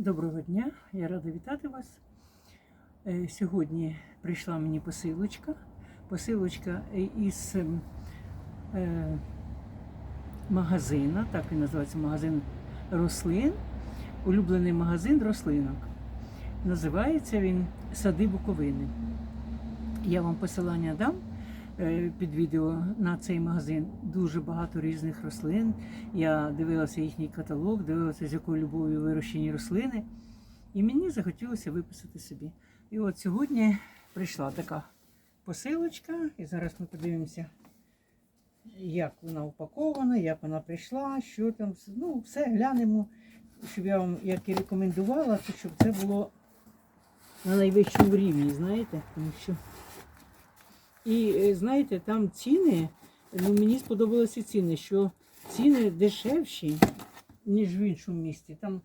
Доброго дня, я рада вітати вас. Е, Сьогодні прийшла мені посилочка. Посилочка із е, магазина, так він називається магазин рослин. Улюблений магазин рослинок. Називається він Сади Буковини. Я вам посилання дам під відео на цей магазин. Дуже багато різних рослин. Я дивилася їхній каталог, дивилася, з якою любов'ю вирощені рослини. І мені захотілося виписати собі. І от сьогодні прийшла така посилочка, і зараз ми подивимося, як вона упакована, як вона прийшла, що там. Ну, все глянемо, щоб я вам, як і рекомендувала, то щоб це було на найвищому рівні, знаєте, тому що. І е, знаєте, там ціни, ну мені сподобалися ціни, що ціни дешевші, ніж в іншому місті. Там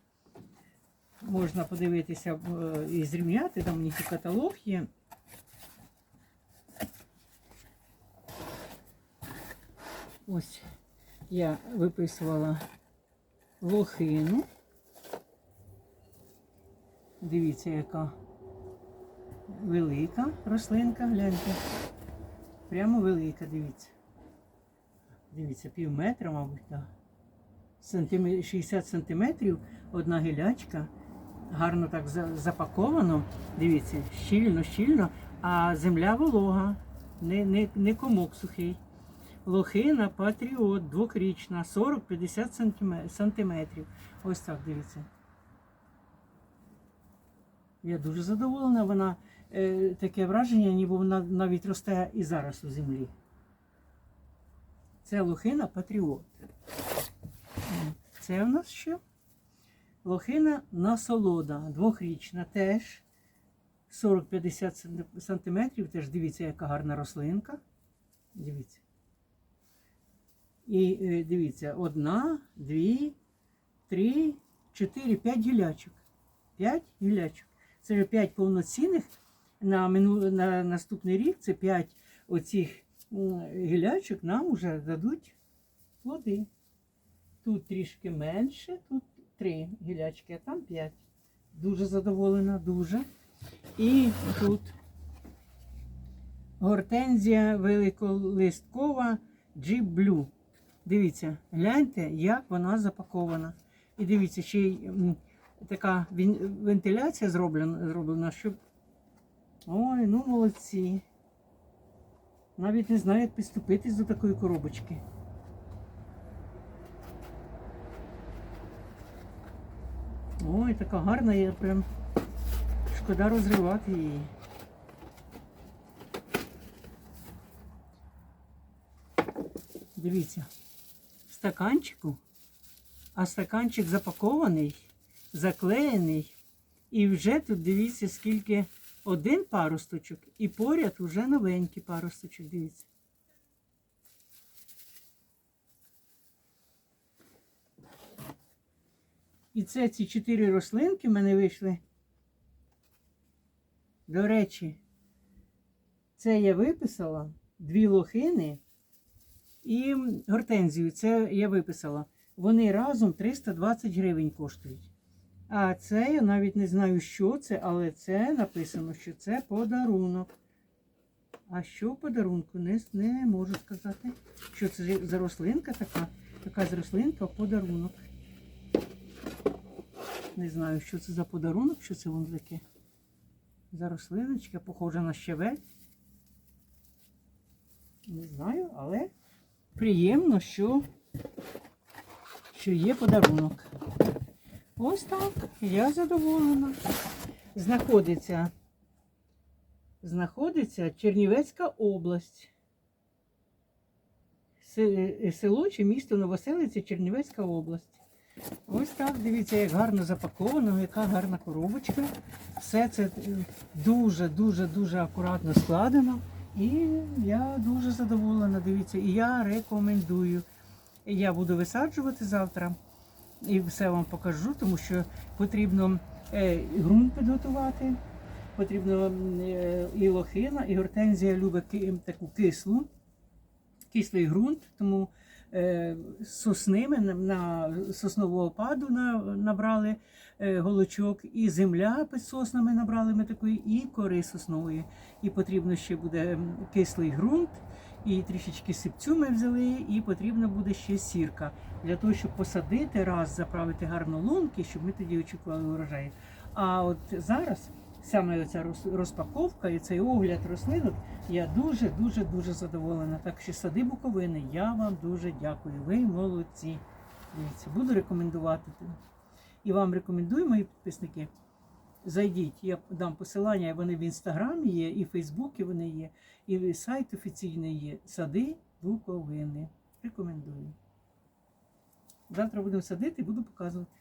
можна подивитися е, і зрівняти, там у них і каталог є. Ось я виписувала лохину. Дивіться, яка велика рослинка, гляньте. Прямо велика, дивіться. Дивіться, пів метра, мабуть, так. Сантиме- 60 сантиметрів одна гілячка. Гарно так запаковано. Дивіться, щільно, щільно, а земля волога, не, не, не комок сухий. Лохина Патріот, двохрічна, 40-50 сантиметрів. Ось так дивіться. Я дуже задоволена. Вона таке враження, ніби вона навіть росте і зараз у землі. Це лохина Патріот. Це у нас що? Лохина насолода, двохрічна теж. 40-50 сантиметрів. Теж дивіться, яка гарна рослинка. Дивіться. І е, дивіться, одна, дві, три, чотири, п'ять гілячок. П'ять гілячок. Це вже п'ять повноцінних. На, мину, на наступний рік це п'ять оцих гілячок нам вже дадуть плоди. Тут трішки менше, тут три гілячки, а там п'ять. Дуже задоволена, дуже. І тут гортензія великолисткова Jeep Blue. Дивіться, гляньте, як вона запакована. І дивіться, ще й така вентиляція зроблена, зроблена, щоб. Ой, ну молодці. Навіть не знаю, як підступитись до такої коробочки. Ой, така гарна, я прям шкода розривати її. Дивіться, в стаканчику, а стаканчик запакований, заклеєний. І вже тут дивіться, скільки один паросточок, і поряд уже новенький паросточок, дивіться. І це ці чотири рослинки в мене вийшли. До речі, це я виписала дві лохини і гортензію. Це я виписала. Вони разом 320 гривень коштують. А це я навіть не знаю, що це, але це написано, що це подарунок. А що подарунку? Не, не можу сказати. Що це за рослинка така? Така з рослинка подарунок. Не знаю, що це за подарунок, що це воно таке. За рослиночка, похожа на щавель. Не знаю, але приємно, що, що є подарунок. Ось так, я задоволена. Знаходиться, знаходиться Чернівецька область. Село чи місто Новоселиця, Чернівецька область. Ось так, дивіться, як гарно запаковано, яка гарна коробочка. Все це дуже-дуже дуже акуратно складено. І я дуже задоволена, дивіться, і я рекомендую. Я буду висаджувати завтра і все вам покажу, тому що потрібно е, ґрунт підготувати, потрібно е, і лохина, і гортензія любить таку кислу, кислий ґрунт, тому е, сосни, ми на, соснового паду на, набрали голочок, і земля під соснами набрали ми такої, і кори соснової. І потрібно ще буде кислий ґрунт, і трішечки сипцю ми взяли, і потрібна буде ще сірка для того, щоб посадити раз, заправити гарно лунки, щоб ми тоді очікували урожаю. А от зараз саме ця розпаковка і цей огляд рослинок, я дуже дуже дуже задоволена. Так що сади Буковини, я вам дуже дякую. Ви молодці. Дивіться, буду рекомендувати. І вам рекомендую, мої підписники. Зайдіть, я дам посилання, вони в інстаграмі є, і в Фейсбуці вони є, і сайт офіційний є. Сади Буковини. Рекомендую. Завтра будемо садити і буду показувати.